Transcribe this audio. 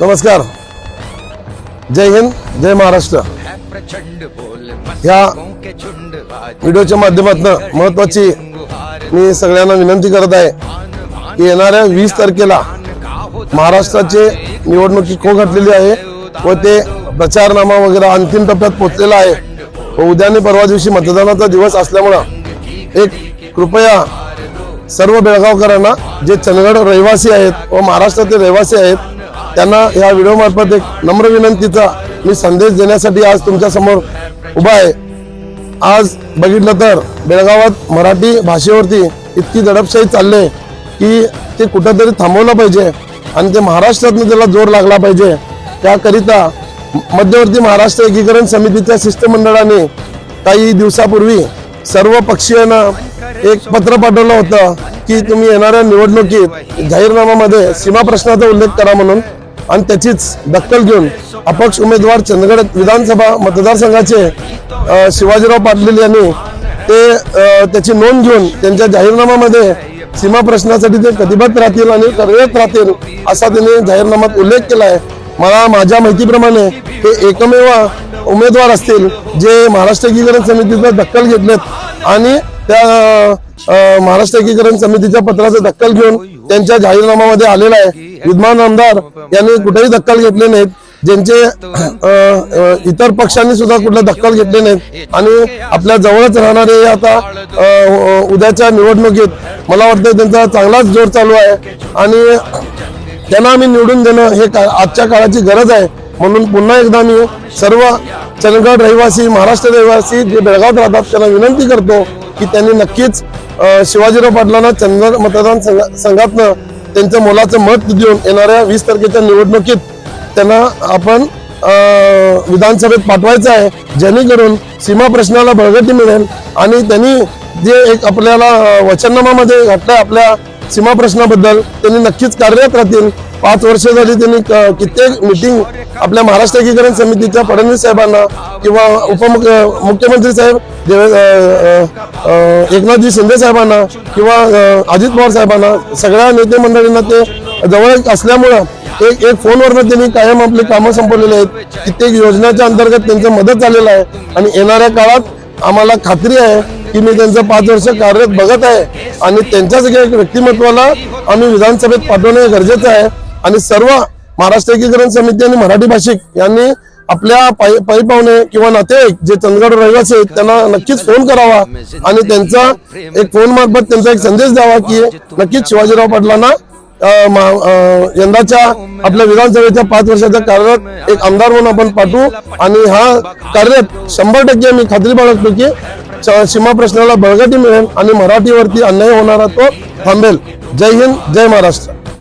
नमस्कार. जय हिंद जय महाराष्ट्र. ह्या व्हिडिओच्या माध्यमातून महत्वाची मी सगळ्यांना विनंती करत आहे की येणाऱ्या वीस तारखेला महाराष्ट्राचे निवडणुकी खो घातलेली आहे व ते प्रचारनामा वगैरे अंतिम टप्प्यात पोहोचलेला आहे व उद्याने परवा दिवशी मतदानाचा दिवस असल्यामुळं एक कृपया सर्व बेळगावकरांना जे चंदगड रहिवासी आहेत व महाराष्ट्रातील रहिवासी आहेत त्यांना या व्हिडिओमार्फत एक नम्र विनंतीचा मी संदेश देण्यासाठी आज तुमच्यासमोर उभा आहे. आज बघितलं तर बेळगावात मराठी भाषेवरती इतकी दडपशाही चालले की ते कुठंतरी थांबवलं पाहिजे आणि ते महाराष्ट्रातनं त्याला जोर लागला पाहिजे. त्याकरिता मध्यवर्ती महाराष्ट्र एकीकरण समितीच्या शिष्टमंडळाने काही दिवसापूर्वी सर्व पक्षीयांना एक पत्र पाठवलं होतं की तुम्ही येणाऱ्या निवडणुकीत जाहीरनाम्यामध्ये सीमा प्रश्नाचा उल्लेख करा म्हणून. आणि त्याचीच दखल घेऊन अपक्ष उमेदवार चंदगड विधानसभा मतदारसंघाचे शिवाजीराव पाटील यांनी ते त्याची नोंद घेऊन त्यांच्या जाहीरनाम्यामध्ये सीमा प्रश्नासाठी ते कटिबद्ध राहतील आणि कार्यरत राहतील असा त्यांनी जाहीरनाम्यात उल्लेख केला आहे. मला माझ्या माहितीप्रमाणे हे एकमेव उमेदवार असतील जे महाराष्ट्र एकीकरण समितीचा दखल घेतलेत आणि त्या महाराष्ट्र एकीकरण समितीच्या पत्राचं दखल घेऊन त्यांच्या जाहीरनाम्यामध्ये आलेला आहे. विद्यमान आमदार यांनी कुठेही दखल घेतले नाहीत. ज्यांचे इतर पक्षांनी सुद्धा कुठलं दखल घेतले नाहीत. आणि आपल्या जवळच राहणारे आता उद्याच्या निवडणुकीत मला वाटतं त्यांचा चांगलाच जोर चालू आहे. आणि त्यांना आम्ही निवडून देणं हे का- आजच्या काळाची गरज आहे. म्हणून पुन्हा एकदा मी सर्व चंदगड रहिवासी महाराष्ट्र रहिवासी जे बेळगावात राहतात त्यांना विनंती करतो की त्यांनी नक्कीच शिवाजीराव पाटलांना चंदगड मतदान संघ- संघातनं त्यांचं मोलाचं मत देऊन येणाऱ्या वीस तारखेच्या निवडणुकीत त्यांना आपण विधानसभेत पाठवायचं आहे. जेणेकरून सीमा प्रश्नाला बळगती मिळेल. आणि त्यांनी जे एक आपल्याला वचननामामध्ये घातलंय आपल्या सीमा प्रश्नाबद्दल त्यांनी नक्कीच कार्यरत राहतील. पाच वर्ष झाली त्यांनी कित्येक मिटिंग आपल्या महाराष्ट्र एकीकरण समितीच्या फडणवीस साहेबांना किंवा उपमुख्य मुख्यमंत्री साहेब देवे एकनाथजी शिंदे साहेबांना किंवा अजित पवार साहेबांना सगळ्या नेते मंडळींना ते जवळ असल्यामुळं एक एक फोनवरनं त्यांनी कायम आपली कामं संपवलेली आहेत. कित्येक योजनेच्या अंतर्गत त्यांचं मदत झालेलं आहे. आणि येणाऱ्या काळात आम्हाला खात्री आहे की मी त्यांचं पाच वर्ष कार्यरत बघत आहे आणि त्यांच्याच एक व्यक्तिमत्वाला आम्ही विधानसभेत पाठवणे हे गरजेचं आहे. आणि सर्व महाराष्ट्र एकीकरण समिती आणि मराठी भाषिक यांनी आपल्या पायी पायी पाहुणे किंवा नातेवाईक जे चंदगड रहिवासी आहेत त्यांना नक्कीच फोन करावा आणि त्यांचा एक फोन मार्फत त्यांचा एक संदेश द्यावा की नक्कीच शिवाजीराव पाटलांना यंदाच्या आपल्या विधानसभेच्या पाच वर्षाच्या कार्यरत एक आमदार म्हणून आपण पाठवू. आणि हा कार्यरत शंभर टक्के मी खात्री बाळगतो की सीमा प्रश्नाला बळगटी मिळेल आणि मराठीवरती अन्याय होणारा तो थांबेल. जय हिंद जय महाराष्ट्र.